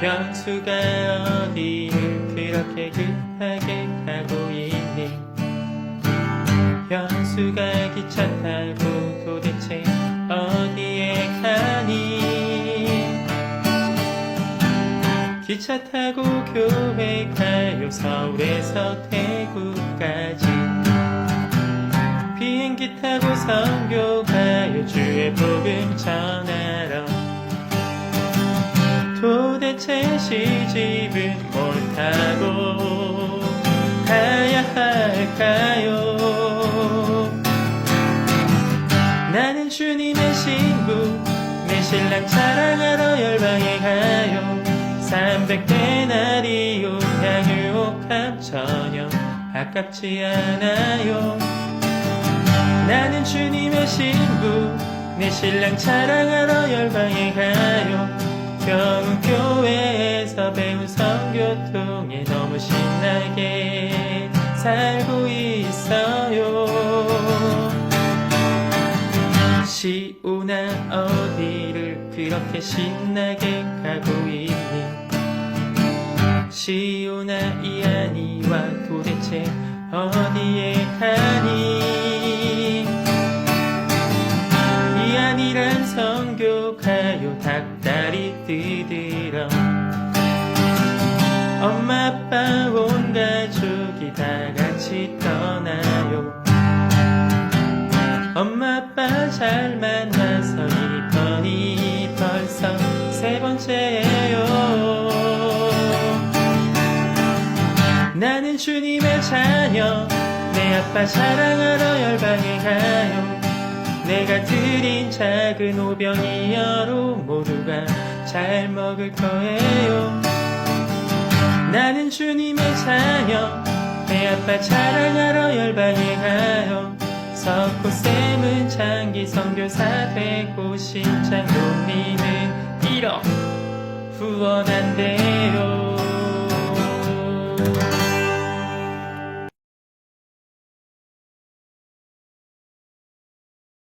현수가 어디를 그렇게 급하게 가고 있니? 현수가 기차 타고 도대체 어디에 가니? 기차 타고 교회 가요 서울에서 태국까지. 비행기 타고 선교 가요 주의 복음 전하러 도대체 시집은 뭘 타고 가야 할까요? 나는 주님의 신부 내 신랑 자랑하러 열방에 가요. 300데나리온 향유옥합 전혀 아깝지 않아요. 나는 주님의 신부 내 신랑 자랑하러 열방에 가요 경운교회에서 배운 성교통에 너무 신나게 살고 있어요. 시오나 어디를 그렇게 신나게 가고 있니? 시오나 이안이와 도대체 어디에 가니 닭다리 뜯으러 엄마 아빠 온 가족이 다 같이 떠나요. 엄마 아빠 잘 만나서 이번이 벌써 세 번째예요. 나는 주님의 자녀 내 아빠 사랑하러 열방에 가요 내가 드린 작은 오병이어로 모두가 잘 먹을 거예요. 나는 주님의 자녀 내 아빠 자랑하러 열방에 가요. 석고쌤은 장기 선교사 되고 신장 논리는 1억. 후원한대요